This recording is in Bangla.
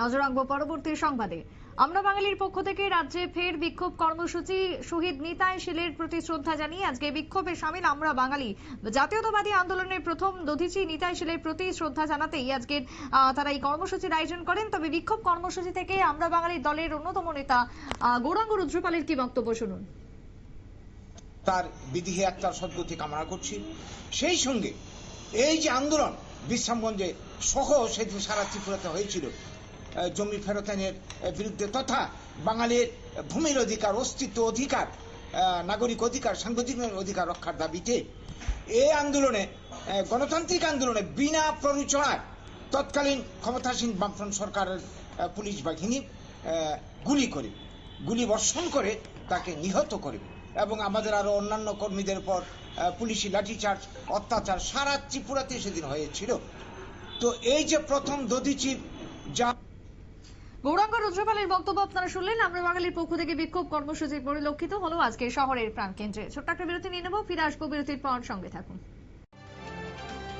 নজর রাখব পরবর্তী সংবাদে। আমরা বাঙালির পক্ষ থেকে রাজ্যে ফের বিক্ষোভ কর্মসূচি। শহীদ নিতাই শিলের প্রতি শ্রদ্ধা জানিয়ে আজকে বিক্ষোভে সামিল আমরা বাঙালি। জাতীয়তাবাদী আন্দোলনের প্রথম দধিচি নিতাই শিলের প্রতি শ্রদ্ধা জানাতেই আজকে তারা এই কর্মসূচির আয়োজন করেন। তবে বিক্ষোভ কর্মসূচি থেকে আমরা বাঙালির দলের অন্যতম নেতা গৌরাঙ্গ রুদ্রপালের কি বক্তব্য শুনুন? তার বিধি একটা সদ্গতি কামনা করছি। সেই সঙ্গে এই যে আন্দোলন বিশ্রামগঞ্জে সহ সেদিন সারা ত্রিপুরাতে হয়েছিল জমি ফেরতানের বিরুদ্ধে তথা বাঙালির ভূমির অধিকার অস্তিত্ব অধিকার নাগরিক অধিকার সাংবিধানিক অধিকার রক্ষার দাবিতে এই আন্দোলনে গণতান্ত্রিক আন্দোলনে বিনা প্ররোচনায় তৎকালীন ক্ষমতাসীন বামফ্রন্ট সরকারের পুলিশ বাহিনী গুলি করে গুলি বর্ষণ করে তাকে নিহত করে এবং আমাদের আরও অন্যান্য কর্মীদের আহ, পুলিশি লাঠিচার্জ অত্যাচার সারা ত্রিপুরাতে সেদিন হয়েছিল। তো এই যে প্রথম দধিচির যা গৌরাঙ্গ রুদ্রপালের বক্তব্য আপনারা শুনলেন। আমরা বাঙালির পক্ষ থেকে বিক্ষোভ কর্মসূচি পরিলক্ষিত হলো আজকে শহরের প্রাণকেন্দ্রে। ছোট্ট একটা বিরতি নিয়ে নেব। ফিরে আসব বিরতির পর সঙ্গে থাকুন।